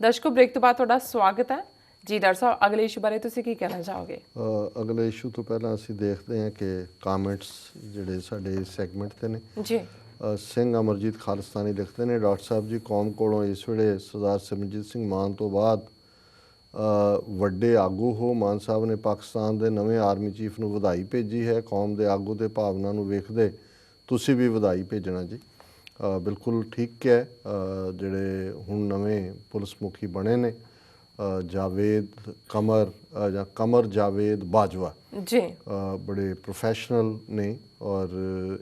ਦਰਸ਼ਕੋ break ਤੋਂ ਬਾਅਦ ਤੁਹਾਡਾ ਸਵਾਗਤ ਹੈ। ਜੀ ਡਾਕਟਰ ਸਾਹਿਬ ਅਗਲੇ ਇਸ਼ੂ ਬਾਰੇ ਤੁਸੀਂ ਕੀ ਕਹਿਣਾ ਚਾਹੋਗੇ? ਅਗਲੇ ਇਸ਼ੂ ਤੋਂ ਪਹਿਲਾਂ ਅਸੀਂ ਦੇਖਦੇ ਹਾਂ ਕਿ ਕਮੈਂਟਸ ਜਿਹੜੇ ਸਾਡੇ ਸੈਗਮੈਂਟ ਤੇ ਨੇ। ਜੀ। ਸਿੰਘ ਅਮਰਜੀਤ ਖਾਲਿਸਤਾਨੀ ਲਿਖਦੇ ਨੇ ਡਾਕਟਰ ਸਾਹਿਬ ਜੀ ਕੌਮ ਕੋਲੋਂ ਇਸ ਵੇਲੇ ਸਰਦਾਰ ਸਿਮਰਜੀਤ ਸਿੰਘ ਮਾਨ ਤੋਂ ਬਾਅਦ ਵੱਡੇ ਆਗੂ ਹੋ। ਮਾਨ ਸਾਹਿਬ ਨੇ ਪਾਕਿਸਤਾਨ ਦੇ ਨਵੇਂ ਆਰਮੀ ਚੀਫ ਨੂੰ ਵਧਾਈ ਭੇਜੀ ਹੈ। ਕੌਮ ਦੇ ਆਗੂ ਦੇ ਭਾਵਨਾ ਨੂੰ ਵੇਖਦੇ ਤੁਸੀਂ ਵੀ ਵਧਾਈ ਭੇਜਣਾ ਜੀ। ਬਿਲਕੁਲ ਠੀਕ ਹੈ। ਜਿਹੜੇ ਹੁਣ ਨਵੇਂ ਪੁਲਿਸ ਮੁਖੀ ਬਣੇ ਨੇ ਜਾਵੇਦ ਕਮਰ ਜਾਂ ਕਮਰ ਜਾਵੇਦ ਬਾਜਵਾ। ਜੀ। ਬੜੇ ਪ੍ਰੋਫੈਸ਼ਨਲ ਨੇ ਔਰ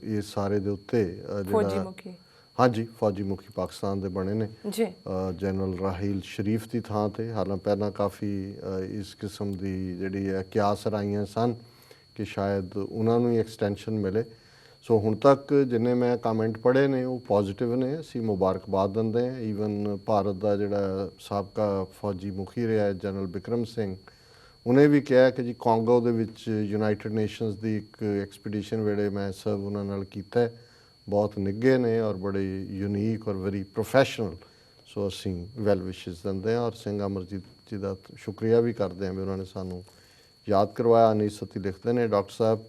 ਇਹ ਸਾਰੇ ਦੇ ਉੱਤੇ ਮੁਖੀ ਹਾਂਜੀ ਫੌਜੀ ਮੁਖੀ ਪਾਕਿਸਤਾਨ ਦੇ ਬਣੇ ਨੇ। ਜੀ। ਜਨਰਲ ਰਾਹੀਲ ਸ਼ਰੀਫ ਦੀ ਥਾਂ ਤੇ। ਹਾਲਾਂ ਪਹਿਲਾਂ ਕਾਫੀ ਇਸ ਕਿਸਮ ਦੀ ਜਿਹੜੀ ਹੈ ਕਿਆਸ ਰਾਈਆਂ ਸਨ ਕਿ ਸ਼ਾਇਦ ਉਹਨਾਂ ਨੂੰ ਹੀ ਐਕਸਟੈਂਸ਼ਨ ਮਿਲੇ। ਸੋ ਹੁਣ ਤੱਕ ਜਿੰਨੇ ਮੈਂ ਕਮੈਂਟ ਪੜ੍ਹੇ ਨੇ, ਉਹ ਪੋਜ਼ਿਟਿਵ ਨੇ। ਅਸੀਂ ਮੁਬਾਰਕਬਾਦ ਦਿੰਦੇ ਹਾਂ। ਈਵਨ ਭਾਰਤ ਦਾ ਜਿਹੜਾ ਸਾਬਕਾ ਫੌਜੀ ਮੁਖੀ ਰਿਹਾ ਜਨਰਲ ਬਿਕਰਮ ਸਿੰਘ, ਉਹਨੇ ਵੀ ਕਿਹਾ ਕਿ ਜੀ ਕਾਂਗੋ ਦੇ ਵਿੱਚ ਯੂਨਾਈਟਿਡ ਨੇਸ਼ਨਸ ਦੀ ਇੱਕ ਐਕਸਪੀਡੀਸ਼ਨ ਵੇਲੇ ਮੈਂ ਸਰਵ ਉਹਨਾਂ ਨਾਲ ਕੀਤਾ ਬਹੁਤ ਨਿੱਘੇ ਨੇ ਔਰ ਬੜੇ ਯੂਨੀਕ ਔਰ ਵੈਰੀ ਪ੍ਰੋਫੈਸ਼ਨਲ ਸੋ ਅਸੀਂ ਵੈਲ ਵਿਸ਼ੇਸ ਦਿੰਦੇ ਹਾਂ। ਔਰ ਸਿੰਘ ਅਮਰਜੀਤ ਜੀ ਦਾ ਸ਼ੁਕਰੀਆ ਵੀ ਕਰਦੇ ਹਾਂ ਵੀ ਉਹਨਾਂ ਨੇ ਸਾਨੂੰ ਯਾਦ ਕਰਵਾਇਆ। ਅਨੀਸ ਸਤੀ ਲਿਖਦੇ ਨੇ, ਡਾਕਟਰ ਸਾਹਿਬ।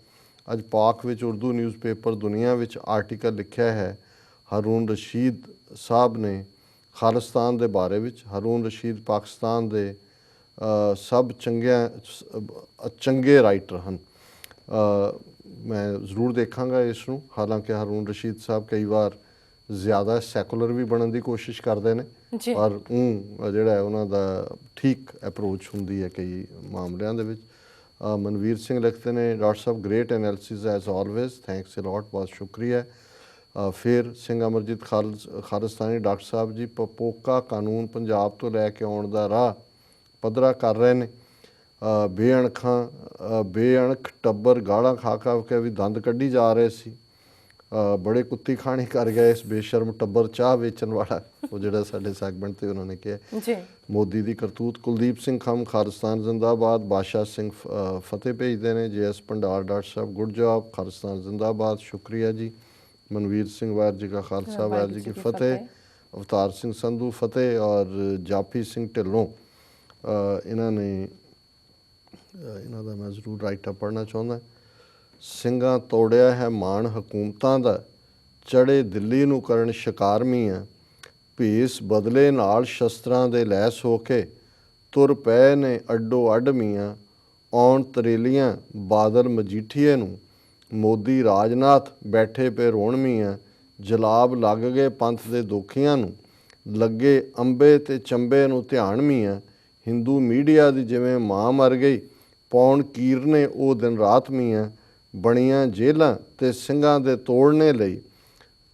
ਅੱਜ ਪਾਕ ਵਿੱਚ ਉਰਦੂ ਨਿਊਜ਼ਪੇਪਰ ਦੁਨੀਆ ਵਿੱਚ ਆਰਟੀਕਲ ਲਿਖਿਆ ਹੈ। ਹਰੂਨ ਰਸ਼ੀਦ ਸਾਹਿਬ ਨੇ ਖਾਲਿਸਤਾਨ ਦੇ ਬਾਰੇ ਵਿੱਚ ਹਰੂਨ ਰਸ਼ੀਦ ਪਾਕਿਸਤਾਨ ਦੇ ਸਭ ਚੰਗਿਆਂ ਚੰਗੇ ਰਾਈਟਰ ਹਨ। ਮੈਂ ਜ਼ਰੂਰ ਦੇਖਾਂਗਾ ਇਸ ਨੂੰ। ਹਾਲਾਂਕਿ ਹਰੂਨ ਰਸ਼ੀਦ ਸਾਹਿਬ ਕਈ ਵਾਰ ਜ਼ਿਆਦਾ ਸੈਕੂਲਰ ਵੀ ਬਣਨ ਦੀ ਕੋਸ਼ਿਸ਼ ਕਰਦੇ ਨੇ। ਪਰ ਉਹ ਜਿਹੜਾ ਹੈ ਉਹਨਾਂ ਦਾ ਠੀਕ ਅਪਰੋਚ ਹੁੰਦੀ ਹੈ ਕਈ ਮਾਮਲਿਆਂ ਦੇ ਵਿੱਚ। ਮਨਵੀਰ ਸਿੰਘ ਲਿਖਦੇ ਨੇ, doctor Sahib great analysis as always thanks a lot ਬਹੁਤ ਸ਼ੁਕਰੀਆ। ਫਿਰ ਸਿੰਘ ਅਮਰਜੀਤ ਖਾਲਸ ਖਾਲਿਸਤਾਨੀ, ਡਾਕਟਰ ਸਾਹਿਬ ਜੀ, ਪਪੋਕਾ ਕਾਨੂੰਨ ਪੰਜਾਬ ਤੋਂ ਲੈ ਕੇ ਆਉਣ ਦਾ ਰਾਹ ਪੱਧਰਾ ਕਰ ਰਹੇ ਨੇ। ਬੇਅਣਖਾਂ ਬੇਅਣਖ ਟੱਬਰ ਗਾਲਾਂ ਖਾ ਖਾ ਕੇ ਵੀ ਦੰਦ ਕੱਢੀ ਜਾ ਰਹੇ ਸੀ। ਬੜੇ ਕੁੱਤੀ ਖਾਣੀ ਕਰ ਗਿਆ ਇਸ ਬੇਸ਼ਰਮ ਟੱਬਰ ਚਾਹ ਵੇਚਣ ਵਾਲਾ। ਉਹ ਜਿਹੜਾ ਸਾਡੇ ਸੈਗਮੈਂਟ ਤੇ ਉਹਨਾਂ ਨੇ ਕਿਹਾ। ਜੀ। ਮੋਦੀ ਦੀ ਕਰਤੂਤ ਕੁਲਦੀਪ ਸਿੰਘ ਖਮ ਖਾਲਿਸਤਾਨ ਜ਼ਿੰਦਾਬਾਦ। ਬਾਦਸ਼ਾਹ ਸਿੰਘ ਫਤਿਹ ਭੇਜਦੇ ਨੇ। ਜੀਐਸ ਭੰਡਾਰ ਡਾਕਟਰ ਸਾਹਿਬ ਗੁੱਡ ਜੌਬ। ਖਾਲਿਸਤਾਨ ਜ਼ਿੰਦਾਬਾਦ। ਸ਼ੁਕਰੀਆ ਜੀ। ਮਨਵੀਰ ਸਿੰਘ ਵਾਹਿਰ ਜੀ ਕਾ ਖਾਲਸਾ ਵਾਹਿਰ ਜੀ ਕੀ ਫਤਿਹ। ਅਵਤਾਰ ਸਿੰਘ ਸੰਧੂ ਫਤਿਹ। ਔਰ ਜਾਫੀ ਸਿੰਘ ਢਿੱਲੋਂ। ਇਹਨਾਂ ਨੇ ਇਹਨਾਂ ਦਾ ਮੈਂ ਜ਼ਰੂਰ ਰਾਈਟ ਅਪ ਪੜ੍ਹਨਾ ਚਾਹੁੰਦਾ। ਸਿੰਘਾਂ ਤੋੜਿਆ ਹੈ ਮਾਣ ਹਕੂਮਤਾਂ ਦਾ ਚੜੇ ਦਿੱਲੀ ਨੂੰ ਕਰਨ ਸ਼ਿਕਾਰ ਮੀਆਂ ਭੇਸ ਬਦਲੇ ਨਾਲ ਸ਼ਸਤਰਾਂ ਦੇ ਲੈਸ ਹੋ ਕੇ ਤੁਰ ਪਏ ਨੇ ਅੱਡੋ ਅੱਡ ਮੀਆਂ ਔਣ ਤਰੇਲੀਆਂ, ਬਾਦਲ ਮਜੀਠੀਏ ਨੂੰ। ਮੋਦੀ ਰਾਜਨਾਥ ਬੈਠੇ ਪੇ ਰੋਣ ਮੀਆਂ, ਜਲਾਬ ਲੱਗ ਗਏ ਪੰਥ ਦੇ ਦੋਖੀਆਂ ਨੂੰ। ਲੱਗੇ ਅੰਬੇ ਤੇ ਚੰਬੇ ਨੂੰ ਧਿਆਨ ਮੀਆਂ, ਹਿੰਦੂ ਮੀਡੀਆ ਦੀ ਜਿਵੇਂ ਮਾਂ ਮਰ ਗਈ, ਪੌਣ ਕੀਰ ਨੇ ਉਹ ਦਿਨ ਰਾਤ ਮੀਆਂ ਬਣੀਆਂ ਜੇਲਾਂ ਤੇ ਸਿੰਘਾਂ ਦੇ ਤੋੜਨੇ ਲਈ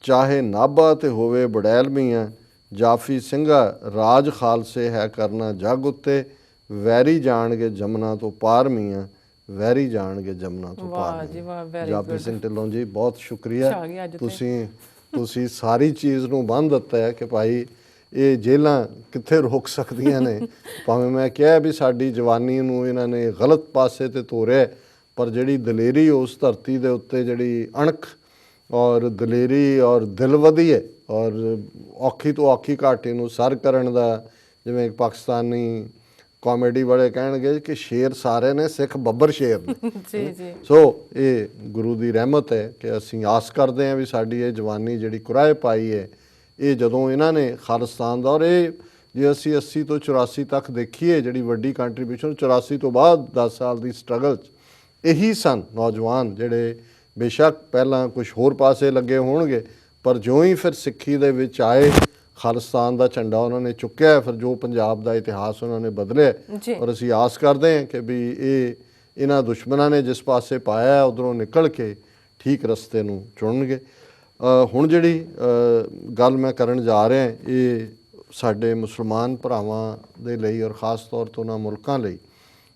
ਚਾਹੇ ਨਾਭਾ ਤੇ ਹੋਵੇ ਬੜੈਲ ਮੀਆਂ ਜਾਫੀ ਸਿੰਘਾ ਰਾਜ ਖਾਲਸੇ ਹੈ ਕਰਨਾ ਜਗ ਉੱਤੇ ਵੈਰੀ ਜਾਣਗੇ ਜਮਨਾ ਤੋਂ ਪਾਰ ਮੀਆਂ ਵੈਰੀ ਜਾਣਗੇ ਜਮਨਾ ਤੋਂ ਵਾਹ ਪਾਰ ਜੀ, ਮੀਆਂ। ਵਾਹ, very ਜਾਫੀ। ਸਿੰਘ ਢਿੱਲੋਂ ਜੀ ਬਹੁਤ ਸ਼ੁਕਰੀਆ। ਤੁਸੀਂ ਤੁਸੀਂ ਸਾਰੀ ਚੀਜ਼ ਨੂੰ ਬੰਨ ਦਿੱਤਾ ਹੈ ਕਿ ਭਾਈ ਇਹ ਜੇਲਾਂ ਕਿੱਥੇ ਰੋਕ ਸਕਦੀਆਂ ਨੇ ਭਾਵੇਂ ਮੈਂ ਕਿਹਾ ਵੀ ਸਾਡੀ ਜਵਾਨੀ ਨੂੰ ਇਹਨਾਂ ਨੇ ਗਲਤ ਪਾਸੇ ਤੇ ਤੋਰਿਆ ਪਰ ਜਿਹੜੀ ਦਲੇਰੀ ਉਸ ਧਰਤੀ ਦੇ ਉੱਤੇ ਜਿਹੜੀ ਅਣਖ ਔਰ ਦਲੇਰੀ ਔਰ ਦਿਲਵਦੀ ਹੈ ਔਰ ਔਖੀ ਤੋਂ ਔਖੀ ਘਾਟੀ ਨੂੰ ਸਰ ਕਰਨ ਦਾ ਜਿਵੇਂ ਇੱਕ ਪਾਕਿਸਤਾਨੀ ਕਾਮੇਡੀ ਵਾਲੇ ਕਹਿਣਗੇ ਕਿ ਸ਼ੇਰ ਸਾਰੇ ਨੇ ਸਿੱਖ ਬੱਬਰ ਸ਼ੇਰ ਨੇ। ਜੀ ਜੀ। ਸੋ ਇਹ ਗੁਰੂ ਦੀ ਰਹਿਮਤ ਹੈ ਕਿ ਅਸੀਂ ਆਸ ਕਰਦੇ ਹਾਂ ਵੀ ਸਾਡੀ ਇਹ ਜਵਾਨੀ ਜਿਹੜੀ ਕੁਰਾਏ ਪਾਈ ਹੈ ਇਹ ਜਦੋਂ ਇਹਨਾਂ ਨੇ ਖਾਲਿਸਤਾਨ ਦਾ ਔਰ ਇਹ ਜੇ ਅਸੀਂ 80 ਤੋਂ 84 ਤੱਕ ਦੇਖੀਏ ਜਿਹੜੀ ਵੱਡੀ ਕੰਟਰੀਬਿਊਸ਼ਨ 84 ਤੋਂ ਬਾਅਦ 10 ਸਾਲ ਦੀ ਸਟਰਗਲ ਚ ਇਹੀ ਸਨ ਨੌਜਵਾਨ ਜਿਹੜੇ ਬੇਸ਼ੱਕ ਪਹਿਲਾਂ ਕੁਝ ਹੋਰ ਪਾਸੇ ਲੱਗੇ ਹੋਣਗੇ ਪਰ ਜਿਉਂ ਹੀ ਫਿਰ ਸਿੱਖੀ ਦੇ ਵਿੱਚ ਆਏ ਖਾਲਿਸਤਾਨ ਦਾ ਝੰਡਾ ਉਹਨਾਂ ਨੇ ਚੁੱਕਿਆ ਫਿਰ ਜੋ ਪੰਜਾਬ ਦਾ ਇਤਿਹਾਸ ਉਹਨਾਂ ਨੇ ਬਦਲਿਆ ਜੀ। ਔਰ ਅਸੀਂ ਆਸ ਕਰਦੇ ਹਾਂ ਕਿ ਵੀ ਇਹ ਇਹਨਾਂ ਦੁਸ਼ਮਣਾਂ ਨੇ ਜਿਸ ਪਾਸੇ ਪਾਇਆ ਉਧਰੋਂ ਨਿਕਲ ਕੇ ਠੀਕ ਰਸਤੇ ਨੂੰ ਚੁਣਨਗੇ ਹੁਣ ਜਿਹੜੀ ਗੱਲ ਮੈਂ ਕਰਨ ਜਾ ਰਿਹਾ ਇਹ ਸਾਡੇ ਮੁਸਲਮਾਨ ਭਰਾਵਾਂ ਦੇ ਲਈ ਔਰ ਖਾਸ ਤੌਰ ਤੋਂ ਉਹਨਾਂ ਮੁਲਕਾਂ ਲਈ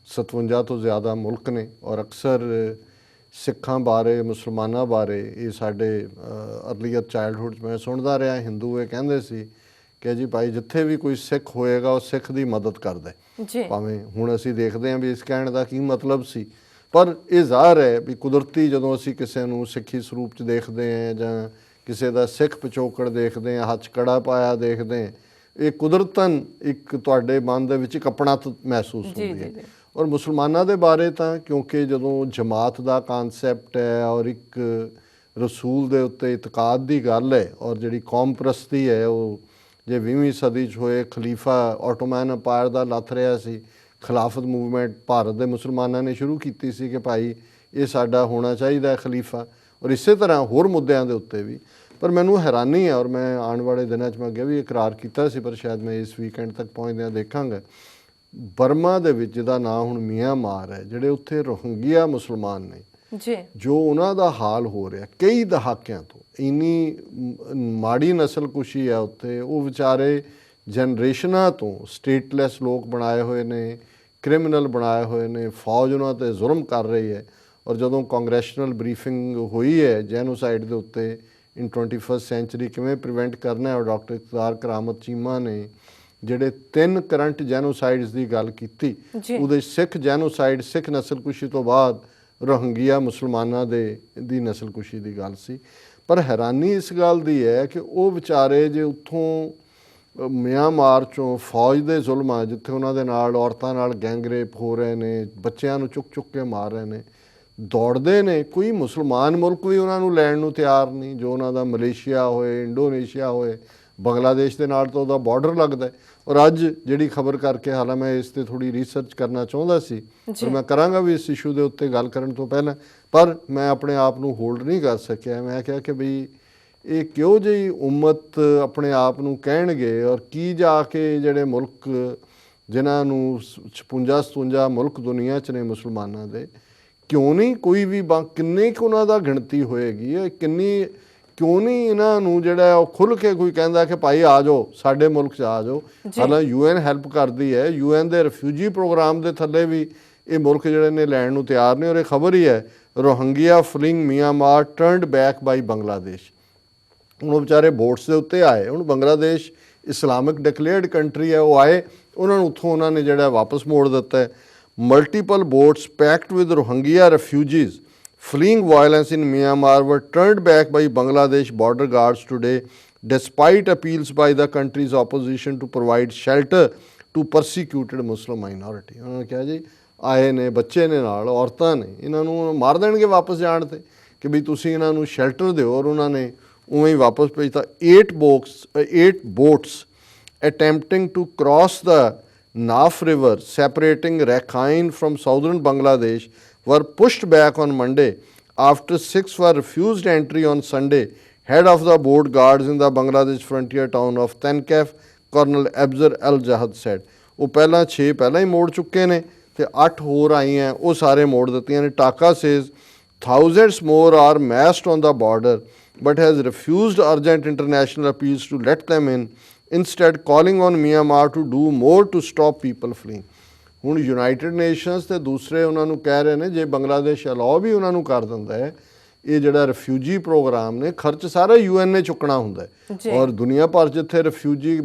57 ਤੋਂ ਜ਼ਿਆਦਾ ਮੁਲਕ ਨੇ ਔਰ ਅਕਸਰ ਸਿੱਖਾਂ ਬਾਰੇ ਮੁਸਲਮਾਨਾਂ ਬਾਰੇ ਇਹ ਸਾਡੇ ਅਰਲੀਅਰ ਚਾਈਲਡਹੁੱਡ 'ਚ ਮੈਂ ਸੁਣਦਾ ਰਿਹਾ ਹਿੰਦੂ ਇਹ ਕਹਿੰਦੇ ਸੀ ਕਿ ਜੀ ਭਾਈ ਜਿੱਥੇ ਵੀ ਕੋਈ ਸਿੱਖ ਹੋਏਗਾ ਉਹ ਸਿੱਖ ਦੀ ਮਦਦ ਕਰਦਾ ਹੈ। ਜੀ। ਭਾਵੇਂ ਹੁਣ ਅਸੀਂ ਦੇਖਦੇ ਹਾਂ ਵੀ ਇਸ ਕਹਿਣ ਦਾ ਕੀ ਮਤਲਬ ਸੀ। ਪਰ ਇਹ ਜ਼ਾਹਰ ਹੈ ਵੀ ਕੁਦਰਤੀ ਜਦੋਂ ਅਸੀਂ ਕਿਸੇ ਨੂੰ ਸਿੱਖੀ ਸਰੂਪ ਚ ਦੇਖਦੇ ਹਾਂ ਜਾਂ ਕਿਸੇ ਦਾ ਸਿੱਖ ਪਿਛੋਕੜ ਦੇਖਦੇ ਹਾਂ ਹੱਥ ਕੜਾ ਪਾਇਆ ਦੇਖਦੇ ਹਾਂ ਇਹ ਕੁਦਰਤਨ ਇੱਕ ਤੁਹਾਡੇ ਮਨ ਦੇ ਵਿੱਚ ਇੱਕ ਆਪਣਤ ਮਹਿਸੂਸ ਹੁੰਦੀ ਹੈ। ਔਰ ਮੁਸਲਮਾਨਾਂ ਦੇ ਬਾਰੇ ਤਾਂ ਕਿਉਂਕਿ ਜਦੋਂ ਜਮਾਤ ਦਾ ਕਨਸੈਪਟ ਹੈ ਔਰ ਇੱਕ ਰਸੂਲ ਦੇ ਉੱਤੇ ਇਤਕਾਦ ਦੀ ਗੱਲ ਹੈ ਔਰ ਜਿਹੜੀ ਕੌਮ ਪ੍ਰਸਤੀ ਹੈ, ਉਹ ਜੇ 20ਵੀਂ ਸਦੀ 'ਚ ਹੋਏ ਖਲੀਫਾ ਆਟੋਮਨ ਅੰਪਾਇਰ ਦਾ ਲੱਥ ਰਿਹਾ ਸੀ, ਖਿਲਾਫਤ ਮੂਵਮੈਂਟ ਭਾਰਤ ਦੇ ਮੁਸਲਮਾਨਾਂ ਨੇ ਸ਼ੁਰੂ ਕੀਤੀ ਸੀ ਕਿ ਭਾਈ ਇਹ ਸਾਡਾ ਹੋਣਾ ਚਾਹੀਦਾ ਹੈ ਖਲੀਫਾ ਔਰ ਇਸੇ ਤਰ੍ਹਾਂ ਹੋਰ ਮੁੱਦਿਆਂ ਦੇ ਉੱਤੇ ਵੀ। ਪਰ ਮੈਨੂੰ ਹੈਰਾਨੀ ਹੈ ਔਰ ਮੈਂ ਆਉਣ ਵਾਲੇ ਦਿਨਾਂ 'ਚ ਮੈਂ ਅੱਗੇ ਵੀ ਇਕਰਾਰ ਕੀਤਾ ਸੀ, ਪਰ ਸ਼ਾਇਦ ਮੈਂ ਇਸ ਵੀਕਐਂਡ ਤੱਕ ਪਹੁੰਚਦਿਆਂ ਦੇਖਾਂਗਾ। ਬਰਮਾ ਦੇ ਵਿੱਚ ਜਿਹਦਾ ਨਾਂ ਹੁਣ ਮਿਆਂਮਾਰ ਹੈ ਜਿਹੜੇ ਉੱਥੇ ਰੋਹਿੰਗਿਆ ਮੁਸਲਮਾਨ ਨੇ ਜੀ। ਜੋ ਉਹਨਾਂ ਦਾ ਹਾਲ ਹੋ ਰਿਹਾ ਕਈ ਦਹਾਕਿਆਂ ਤੋਂ ਇੰਨੀ ਮਾੜੀ ਨਸਲਕੁਸ਼ੀ ਹੈ ਉੱਥੇ ਉਹ ਵਿਚਾਰੇ ਜਨਰੇਸ਼ਨਾਂ ਤੋਂ ਸਟੇਟਲੈਸ ਲੋਕ ਬਣਾਏ ਹੋਏ ਨੇ ਕ੍ਰਿਮੀਨਲ ਬਣਾਏ ਹੋਏ ਨੇ ਫੌਜ ਉਹਨਾਂ ਤੇ ਜ਼ੁਲਮ ਕਰ ਰਹੀ ਹੈ ਔਰ ਜਦੋਂ ਕਾਂਗਰੈਸ਼ਨਲ ਬਰੀਫਿੰਗ ਹੋਈ ਹੈ ਜੈਨੋਸਾਈਡ ਦੇ ਉੱਤੇ ਇਨ 21st ਸੈਂਚੁਰੀ ਕਿਵੇਂ ਪ੍ਰੀਵੈਂਟ ਕਰਨਾ ਹੈ ਡਾਕਟਰ ਇਕਤਾਰ ਕਰਾਮਤ ਚੀਮਾ ਨੇ ਜਿਹੜੇ ਤਿੰਨ ਕਰੰਟ ਜੈਨੋਸਾਈਡਸ ਦੀ ਗੱਲ ਕੀਤੀ। ਉਹਦੇ ਸਿੱਖ ਜੈਨੋਸਾਈਡ ਸਿੱਖ ਨਸਲਕੁਸ਼ੀ ਤੋਂ ਬਾਅਦ ਰੋਹਿੰਗਿਆ ਮੁਸਲਮਾਨਾਂ ਦੇ ਦੀ ਨਸਲਕੁਸ਼ੀ ਦੀ ਗੱਲ ਸੀ ਪਰ ਹੈਰਾਨੀ ਇਸ ਗੱਲ ਦੀ ਹੈ ਕਿ ਉਹ ਵਿਚਾਰੇ ਜੇ ਉੱਥੋਂ ਮਿਆਂਮਾਰ ਚੋਂ ਫੌਜ ਦੇ ਜ਼ੁਲਮਾਂ ਜਿੱਥੇ ਉਹਨਾਂ ਦੇ ਨਾਲ ਔਰਤਾਂ ਨਾਲ ਗੈਂਗ ਰੇਪ ਹੋ ਰਹੇ ਨੇ ਬੱਚਿਆਂ ਨੂੰ ਚੁੱਕ ਚੁੱਕ ਕੇ ਮਾਰ ਰਹੇ ਨੇ ਦੌੜਦੇ ਨੇ ਕੋਈ ਮੁਸਲਮਾਨ ਮੁਲਕ ਵੀ ਉਹਨਾਂ ਨੂੰ ਲੈਣ ਨੂੰ ਤਿਆਰ ਨਹੀਂ ਜੋ ਉਹਨਾਂ ਦਾ ਮਲੇਸ਼ੀਆ ਹੋਏ ਇੰਡੋਨੇਸ਼ੀਆ ਹੋਏ ਬੰਗਲਾਦੇਸ਼ ਦੇ ਨਾਲ ਤਾਂ ਉਹਦਾ ਬਾਰਡਰ ਲੱਗਦਾ ਹੈ। ਔਰ ਅੱਜ ਜਿਹੜੀ ਖਬਰ ਕਰਕੇ ਹਾਲਾਂ ਮੈਂ ਇਸ ਤੇ ਥੋੜੀ ਰਿਸਰਚ ਕਰਨਾ ਚਾਹੁੰਦਾ ਸੀ ਪਰ ਮੈਂ ਕਰਾਂਗਾ ਵੀ ਇਸ ਇਸ਼ੂ ਦੇ ਉੱਤੇ ਗੱਲ ਕਰਨ ਤੋਂ ਪਹਿਲਾਂ ਪਰ ਮੈਂ ਆਪਣੇ ਆਪ ਨੂੰ ਹੋਲਡ ਨਹੀਂ ਕਰ ਸਕਿਆ। ਮੈਂ ਕਿਹਾ ਕਿ ਬਈ ਇਹ ਕਿਉਂ ਜਿਹੀ ਉਮਤ ਆਪਣੇ ਆਪ ਨੂੰ ਕਹਿਣਗੇ ਔਰ ਕੀ ਜਾ ਕੇ ਜਿਹੜੇ ਮੁਲਕ ਜਿਨ੍ਹਾਂ ਨੂੰ 56 57 ਮੁਲਕ ਦੁਨੀਆ 'ਚ ਨੇ ਮੁਸਲਮਾਨਾਂ ਦੇ ਕਿਉਂ ਨਹੀਂ ਕੋਈ ਵੀ ਕਿੰਨੇ ਕੁ ਉਹਨਾਂ ਦਾ ਗਿਣਤੀ ਹੋਏਗੀ ਕਿੰਨੀ ਕਿਉਂ ਨਹੀਂ ਇਹਨਾਂ ਨੂੰ ਜਿਹੜਾ ਉਹ ਖੁੱਲ ਕੇ ਕੋਈ ਕਹਿੰਦਾ ਕਿ ਭਾਈ ਆ ਜਾਓ ਸਾਡੇ ਮੁਲਕ 'ਚ ਆ ਜਾਓ। ਹਾਲਾਂ ਯੂਐਨ ਹੈਲਪ ਕਰਦੀ ਹੈ ਯੂਐਨ ਦੇ ਰਿਫਿਊਜੀ ਪ੍ਰੋਗਰਾਮ ਦੇ ਥੱਲੇ ਵੀ ਇਹ ਮੁਲਕ ਜਿਹੜੇ ਨੇ ਲੈਣ ਨੂੰ ਤਿਆਰ ਨੇ ਔਰ ਇਹ ਖਬਰ ਹੀ ਹੈ Rohingya fleeing Myanmar turned back by Bangladesh. ਹੁਣ ਉਹ ਵਿਚਾਰੇ ਬੋਟਸ ਦੇ ਉੱਤੇ ਆਏ ਹੁਣ ਬੰਗਲਾਦੇਸ਼ ਇਸਲਾਮਿਕ ਡਿਕਲੇਅਰਡ ਕੰਟਰੀ ਹੈ ਉਹ ਆਏ ਉਹਨਾਂ ਨੂੰ ਉੱਥੋਂ ਉਹਨਾਂ ਨੇ ਜਿਹੜਾ ਵਾਪਸ ਮੋੜ ਦਿੱਤਾ ਹੈ। Multiple boats packed with Rohingya refugees fleeing violence in Myanmar were turned back by Bangladesh border guards today despite appeals by the country's opposition to provide shelter to persecuted Muslim minority ਉਹਨਾਂ ਨੇ ਕਿਹਾ ਜੀ ਆਏ ਨੇ ਬੱਚੇ ਨੇ ਨਾਲ ਔਰਤਾਂ ਨੇ ਇਹਨਾਂ ਨੂੰ ਮਾਰ ਦੇਣਗੇ ਵਾਪਸ ਜਾਣ ਤੇ ਕਿ ਵੀ ਤੁਸੀਂ ਇਹਨਾਂ ਨੂੰ ਸ਼ੈਲਟਰ ਦਿਓ ਔਰ ਉਹਨਾਂ ਨੇ ਉਵੇਂ ਹੀ ਵਾਪਸ ਭੇਜਤਾ 8 boats 8 boats attempting to cross the Naf River separating Rakhine from southern Bangladesh were pushed back on Monday after six were refused entry on Sunday. Head of the board guards in the Bangladesh frontier town of Tenkef, Colonel Abzar Al Jahad said. ਉਹ ਪਹਿਲਾਂ 6 ਪਹਿਲਾਂ ਹੀ ਮੋੜ ਚੁੱਕੇ ਨੇ ਤੇ 8 ਹੋਰ ਆਈਆਂ ਉਹ ਸਾਰੇ ਮੋੜ ਦਿੱਤੀਆਂ ਨੇ Dhaka says thousands more are massed on the border but has refused urgent international appeals to let them in instead calling on Myanmar to do more to stop people fleeing ਹੁਣ ਯੂਨਾਈਟਿਡ ਨੇਸ਼ਨਸ ਤੇ ਦੂਸਰੇ ਉਹਨਾਂ ਨੂੰ ਕਹਿ ਰਹੇ ਨੇ ਜੇ Bangladesh allow ਵੀ ਉਹਨਾਂ ਨੂੰ ਕਰ ਦਿੰਦਾ ਹੈ ਇਹ ਜਿਹੜਾ ਰਿਫਿਊਜੀ ਪ੍ਰੋਗਰਾਮ ਨੇ ਖਰਚ ਸਾਰਾ ਯੂਐਨ ਨੇ ਚੁੱਕਣਾ ਹੁੰਦਾ। ਔਰ ਦੁਨੀਆ ਭਰ ਜਿੱਥੇ ਰਿਫਿਊਜੀ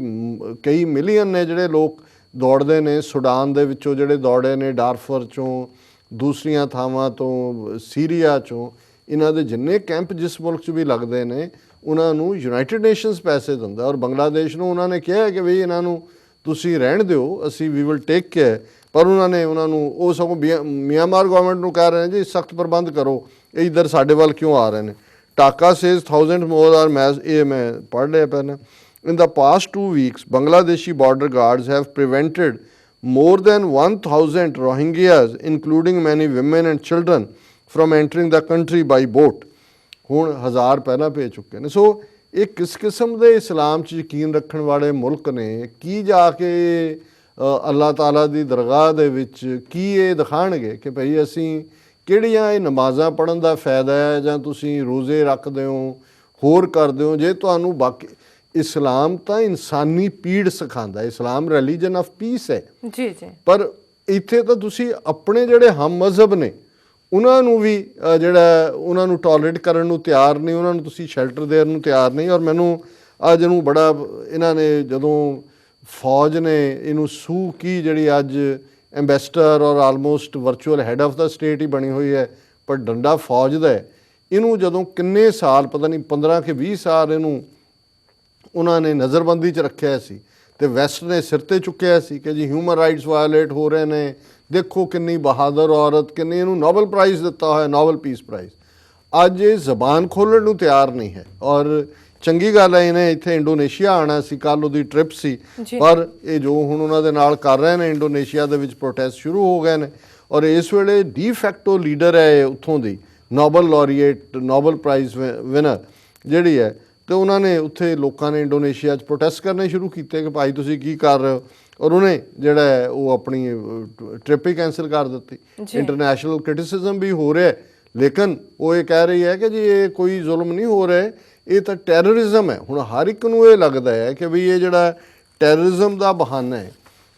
ਕਈ ਮਿਲੀਅਨ ਨੇ ਜਿਹੜੇ ਲੋਕ ਦੌੜਦੇ ਨੇ ਸੁਡਾਨ ਦੇ ਵਿੱਚੋਂ ਜਿਹੜੇ ਦੌੜੇ ਨੇ ਡਾਰਫਰ ਚੋਂ ਦੂਸਰੀਆਂ ਥਾਵਾਂ ਤੋਂ ਸੀਰੀਆ ਚੋਂ ਇਹਨਾਂ ਦੇ ਜਿੰਨੇ ਕੈਂਪ ਜਿਸ ਮੁਲਕ 'ਚ ਵੀ ਲੱਗਦੇ ਨੇ ਉਹਨਾਂ ਨੂੰ ਯੂਨਾਈਟਿਡ ਨੇਸ਼ਨਸ ਪੈਸੇ ਦਿੰਦਾ ਔਰ ਬੰਗਲਾਦੇਸ਼ ਨੂੰ ਉਹਨਾਂ ਨੇ ਕਿਹਾ ਕਿ ਵੀ ਇਹਨਾਂ ਨੂੰ ਤੁਸੀਂ ਰਹਿਣ ਦਿਓ ਅਸੀਂ ਵੀ ਵਿਲ ਟੇਕ ਕੇਅਰ ਪਰ ਉਹਨਾਂ ਨੇ ਉਹਨਾਂ ਨੂੰ ਉਹ ਸਗੋਂ ਬਿਆ- ਮਿਆਂਮਾਰ ਗਵਰਨਮੈਂਟ ਨੂੰ ਕਹਿ ਰਹੇ ਨੇ ਜੀ ਸਖਤ ਪ੍ਰਬੰਧ ਕਰੋ ਇਹ ਇਧਰ ਸਾਡੇ ਵੱਲ ਕਿਉਂ ਆ ਰਹੇ ਨੇ Dhaka says 1000 more are mass ਇਹ ਮੈਂ ਪੜ੍ਹ ਲਿਆ ਪਹਿਲਾਂ In the past two weeks, Bangladeshi border guards have prevented more than 1,000 Rohingyas, including many women and children, from entering the country by boat. ਹੁਣ ਹਜ਼ਾਰ ਪਹਿਲਾਂ ਭੇਜ ਚੁੱਕੇ ਨੇ ਸੋ ਇਹ ਕਿਸ ਕਿਸਮ ਦੇ ਇਸਲਾਮ 'ਚ ਯਕੀਨ ਰੱਖਣ ਵਾਲੇ ਮੁਲਕ ਨੇ ਕੀ ਜਾ ਕੇ ਅ, ਅੱਲਾਹ ਤਾਲਾ ਦੀ ਦਰਗਾਹ ਦੇ ਵਿੱਚ ਕੀ ਇਹ ਦਿਖਾਣਗੇ ਕਿ ਭਈ ਅਸੀਂ ਕਿਹੜੀਆਂ ਇਹ ਨਮਾਜ਼ਾਂ ਪੜਨ ਦਾ ਫਾਇਦਾ ਹੈ ਜਾਂ ਤੁਸੀਂ ਰੋਜ਼ੇ ਰੱਖਦੇ ਹੋ ਹੋਰ ਕਰਦੇ ਹੋ? ਜੇ ਤੁਹਾਨੂੰ ਬਾਕੀ ਇਸਲਾਮ ਤਾਂ ਇਨਸਾਨੀ ਪੀੜ ਸਿਖਾਉਂਦਾ ਇਸਲਾਮ ਰਿਲੀਜਨ ਆਫ ਪੀਸ ਹੈ। ਜੀ ਜੀ। ਪਰ ਇੱਥੇ ਤਾਂ ਤੁਸੀਂ ਆਪਣੇ ਜਿਹੜੇ ਹਮ ਮਜ਼ਹਬ ਨੇ ਉਹਨਾਂ ਨੂੰ ਵੀ ਜਿਹੜਾ ਉਹਨਾਂ ਨੂੰ ਟੋਲਰੇਟ ਕਰਨ ਨੂੰ ਤਿਆਰ ਨਹੀਂ ਉਹਨਾਂ ਨੂੰ ਤੁਸੀਂ ਸ਼ੈਲਟਰ ਦੇਣ ਨੂੰ ਤਿਆਰ ਨਹੀਂ। ਔਰ ਮੈਨੂੰ ਅੱਜ ਨੂੰ ਬੜਾ ਇਹਨਾਂ ਨੇ ਜਦੋਂ ਫੌਜ ਨੇ ਇਹਨੂੰ ਸੂ ਕੀ ਜਿਹੜੀ ਅੱਜ ਐਮਬੈਸਡਰ ਔਰ almost virtual head of the state ਹੀ ਬਣੀ ਹੋਈ ਹੈ, ਪਰ ਡੰਡਾ ਫੌਜ ਦਾ ਇਹਨੂੰ ਜਦੋਂ ਕਿੰਨੇ ਸਾਲ, ਪਤਾ ਨਹੀਂ 15 ਕਿ 20 ਸਾਲ ਇਹਨੂੰ ਉਹਨਾਂ ਨੇ ਨਜ਼ਰਬੰਦੀ 'ਚ ਰੱਖਿਆ ਸੀ ਤੇ ਵੈਸਟ ਨੇ ਸਿਰ ਤੇ ਚੁੱਕਿਆ ਸੀ ਕਿ ਜੀ ਹਿਊਮਨ ਰਾਈਟਸ ਵਾਇਓਲੇਟ ਹੋ ਰਹੇ ਨੇ, ਦੇਖੋ ਕਿੰਨੀ ਬਹਾਦਰ ਔਰਤ, ਕਿੰਨੀ ਇਹਨੂੰ ਨੋਬਲ ਪ੍ਰਾਈਜ਼ ਦਿੱਤਾ ਹੋਇਆ ਨੋਬਲ ਪੀਸ ਪ੍ਰਾਈਜ਼ ਅੱਜ ਇਹ ਜ਼ਬਾਨ ਖੋਲਣ ਨੂੰ ਤਿਆਰ ਨਹੀਂ ਹੈ। ਔਰ ਚੰਗੀ ਗੱਲ ਹੈ ਇਹਨੇ ਇੱਥੇ ਇੰਡੋਨੇਸ਼ੀਆ ਆਣਾ ਸੀ ਕੱਲ ਉਹਦੀ ਟ੍ਰਿਪ ਸੀ। ਪਰ ਇਹ ਜੋ ਹੁਣ ਉਹਨਾਂ ਦੇ ਨਾਲ ਕਰ ਰਹੇ ਨੇ ਇੰਡੋਨੇਸ਼ੀਆ ਦੇ ਵਿੱਚ ਪ੍ਰੋਟੈਸਟ ਸ਼ੁਰੂ ਹੋ ਗਏ ਨੇ। ਔਰ ਇਸ ਵੇਲੇ ਡੀ ਫੈਕਟੋ ਲੀਡਰ ਹੈ ਇਹ ਉੱਥੋਂ ਦੀ Nobel laureate Nobel prize winner ਜਿਹੜੀ ਹੈ। ਤੇ ਉਹਨਾਂ ਨੇ ਉੱਥੇ ਲੋਕਾਂ ਨੇ ਇੰਡੋਨੇਸ਼ੀਆ 'ਚ ਪ੍ਰੋਟੈਸਟ ਕਰਨੇ ਸ਼ੁਰੂ ਕੀਤੇ ਕਿ ਭਾਈ ਤੁਸੀਂ ਕੀ ਕਰ ਰਹੇ ਹੋ? ਔਰ ਉਹਨੇ ਜਿਹੜਾ ਹੈ ਉਹ ਆਪਣੀ ਟ੍ਰਿਪ ਹੀ ਕੈਨਸਲ ਕਰ ਦਿੱਤੀ। ਇੰਟਰਨੈਸ਼ਨਲ ਕ੍ਰਿਟਿਸਿਜ਼ਮ ਵੀ ਹੋ ਰਿਹਾ ਹੈ। ਲੇਕਿਨ ਉਹ ਇਹ ਕਹਿ ਰਹੀ ਹੈ ਕਿ ਜੀ ਇਹ ਕੋਈ ਜ਼ੁਲਮ ਨਹੀਂ ਹੋ ਰਿਹਾ ਇਹ ਤਾਂ ਟੈਰਰਿਜ਼ਮ ਹੈ। ਹੁਣ ਹਰ ਇੱਕ ਨੂੰ ਇਹ ਲੱਗਦਾ ਹੈ ਕਿ ਵੀ ਇਹ ਜਿਹੜਾ ਟੈਰਰਿਜ਼ਮ ਦਾ ਬਹਾਨਾ ਹੈ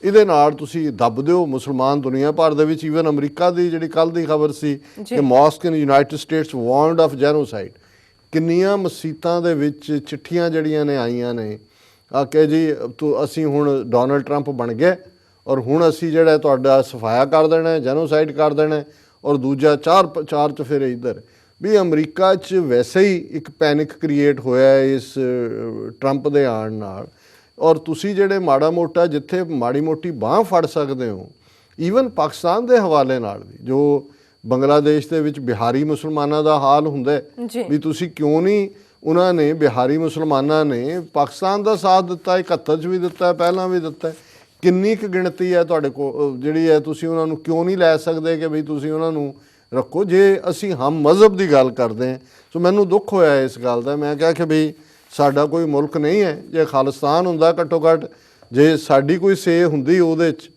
ਇਹਦੇ ਨਾਲ ਤੁਸੀਂ ਦੱਬ ਦਿਓ ਮੁਸਲਮਾਨ ਦੁਨੀਆ ਭਰ ਦੇ ਵਿੱਚ। ਈਵਨ ਅਮਰੀਕਾ ਦੀ ਜਿਹੜੀ ਕੱਲ ਦੀ ਖਬਰ ਸੀ। ਕਿ mosque in United States warned of genocide ਕਿੰਨੀਆਂ ਮਸਜਿਦਾਂ ਦੇ ਵਿੱਚ ਚਿੱਠੀਆਂ ਜਿਹੜੀਆਂ ਨੇ ਆਈਆਂ ਨੇ ਆ ਕਿ ਜੀ ਤੂੰ ਅਸੀਂ ਹੁਣ ਡੋਨਲਡ ਟਰੰਪ ਬਣ ਗਏ ਔਰ ਹੁਣ ਅਸੀਂ ਜਿਹੜਾ ਤੁਹਾਡਾ ਸਫਾਇਆ ਕਰ ਦੇਣਾ ਹੈ ਜੈਨੋਸਾਈਡ ਕਰ ਦੇਣਾ ਹੈ ਔਰ ਦੂਜਾ ਚਾਰ ਚਾਰ ਚ ਫਿਰ ਇੱਧਰ ਵੀ ਅਮਰੀਕਾ 'ਚ ਵੈਸੇ ਹੀ ਇੱਕ ਪੈਨਿਕ ਕ੍ਰੀਏਟ ਹੋਇਆ ਹੈ ਇਸ ਟਰੰਪ ਦੇ ਆਉਣ ਨਾਲ ਔਰ ਤੁਸੀਂ ਜਿਹੜੇ ਮਾੜਾ ਮੋਟਾ ਜਿੱਥੇ ਮਾੜੀ ਮੋਟੀ ਬਾਹ ਫੜ ਸਕਦੇ ਹੋ ਈਵਨ ਪਾਕਿਸਤਾਨ ਦੇ ਹਵਾਲੇ ਨਾਲ ਵੀ ਜੋ ਬੰਗਲਾਦੇਸ਼ ਦੇ ਵਿੱਚ ਬਿਹਾਰੀ ਮੁਸਲਮਾਨਾਂ ਦਾ ਹਾਲ ਹੁੰਦਾ। ਵੀ ਤੁਸੀਂ ਕਿਉਂ ਨਹੀਂ ਉਹਨਾਂ ਨੇ ਬਿਹਾਰੀ ਮੁਸਲਮਾਨਾਂ ਨੇ ਪਾਕਿਸਤਾਨ ਦਾ ਸਾਥ ਦਿੱਤਾ 71 ਚ ਵੀ ਦਿੱਤਾ ਪਹਿਲਾਂ ਵੀ ਦਿੱਤਾ। ਕਿੰਨੀ ਕੁ ਗਿਣਤੀ ਹੈ ਤੁਹਾਡੇ ਕੋਲ ਜਿਹੜੀ ਹੈ ਤੁਸੀਂ ਉਹਨਾਂ ਨੂੰ ਕਿਉਂ ਨਹੀਂ ਲੈ ਸਕਦੇ ਕਿ ਵੀ ਤੁਸੀਂ ਉਹਨਾਂ ਨੂੰ ਰੱਖੋ? ਜੇ ਅਸੀਂ ਹਮ ਮਜ਼ਹਬ ਦੀ ਗੱਲ ਕਰਦੇ ਹਾਂ, ਸੋ ਮੈਨੂੰ ਦੁੱਖ ਹੋਇਆ ਇਸ ਗੱਲ ਦਾ। ਮੈਂ ਕਿਹਾ ਕਿ ਵੀ ਸਾਡਾ ਕੋਈ ਮੁਲਕ ਨਹੀਂ ਹੈ, ਜੇ ਖਾਲਿਸਤਾਨ ਹੁੰਦਾ ਘੱਟੋ ਘੱਟ, ਜੇ ਸਾਡੀ ਕੋਈ ਸੇ ਹੁੰਦੀ ਉਹਦੇ 'ਚ,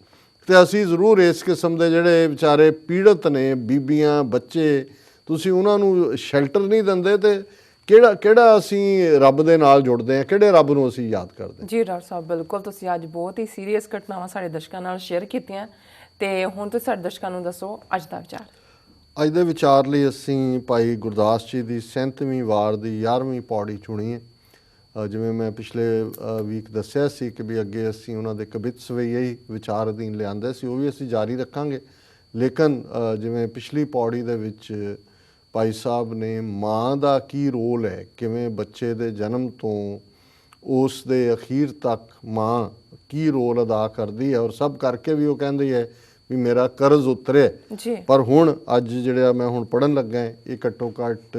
ਤੇ ਅਸੀਂ ਜ਼ਰੂਰ ਇਸ ਕਿਸਮ ਦੇ ਜਿਹੜੇ ਵਿਚਾਰੇ ਪੀੜਤ ਨੇ, ਬੀਬੀਆਂ, ਬੱਚੇ, ਤੁਸੀਂ ਉਹਨਾਂ ਨੂੰ ਸ਼ੈਲਟਰ ਨਹੀਂ ਦਿੰਦੇ ਤੇ ਕਿਹੜਾ ਕਿਹੜਾ ਅਸੀਂ ਰੱਬ ਦੇ ਨਾਲ ਜੁੜਦੇ ਹਾਂ ਕਿਹੜੇ ਰੱਬ ਨੂੰ ਅਸੀਂ ਯਾਦ ਕਰਦੇ ਹਾਂ? ਜੀ ਡਾਕਟਰ ਸਾਹਿਬ ਬਿਲਕੁਲ ਤੁਸੀਂ ਅੱਜ ਬਹੁਤ ਹੀ ਸੀਰੀਅਸ ਘਟਨਾਵਾਂ ਸਾਡੇ ਦਰਸ਼ਕਾਂ ਨਾਲ ਸ਼ੇਅਰ ਕੀਤੀਆਂ। ਤੇ ਹੁਣ ਤੁਸੀਂ ਸਾਡੇ ਦਰਸ਼ਕਾਂ ਨੂੰ ਦੱਸੋ ਅੱਜ ਦਾ ਵਿਚਾਰ? ਅੱਜ ਦੇ ਵਿਚਾਰ ਲਈ ਅਸੀਂ ਭਾਈ ਗੁਰਦਾਸ ਜੀ ਦੀ 37ਵੀਂ ਵਾਰ ਦੀ 11ਵੀਂ ਪੌੜੀ ਚੁਣੀ ਹੈ। ਜਿਵੇਂ ਮੈਂ ਪਿਛਲੇ ਵੀਕ ਦੱਸਿਆ ਸੀ ਕਿ ਵੀ ਅੱਗੇ ਅਸੀਂ ਉਹਨਾਂ ਦੇ ਕਬਿਤ ਸਵਈਏ ਹੀ ਵਿਚਾਰ ਅਧੀਨ ਲਿਆਂਦੇ ਸੀ ਉਹ ਵੀ ਅਸੀਂ ਜਾਰੀ ਰੱਖਾਂਗੇ। ਲੇਕਿਨ ਜਿਵੇਂ ਪਿਛਲੀ ਪੌੜੀ ਦੇ ਵਿੱਚ ਭਾਈ ਸਾਹਿਬ ਨੇ ਮਾਂ ਦਾ ਕੀ ਰੋਲ ਹੈ? ਕਿਵੇਂ ਬੱਚੇ ਦੇ ਜਨਮ ਤੋਂ ਉਸ ਦੇ ਅਖੀਰ ਤੱਕ ਮਾਂ ਕੀ ਰੋਲ ਅਦਾ ਕਰਦੀ ਹੈ? ਔਰ ਸਭ ਕਰਕੇ ਵੀ ਉਹ ਕਹਿੰਦੀ ਹੈ ਵੀ ਮੇਰਾ ਕਰਜ਼ ਉਤਰੇ ਜੀ। ਪਰ ਹੁਣ ਅੱਜ ਜਿਹੜਾ ਮੈਂ ਹੁਣ ਪੜਨ ਲੱਗਾ ਇਹ ਘੱਟੋ ਘੱਟ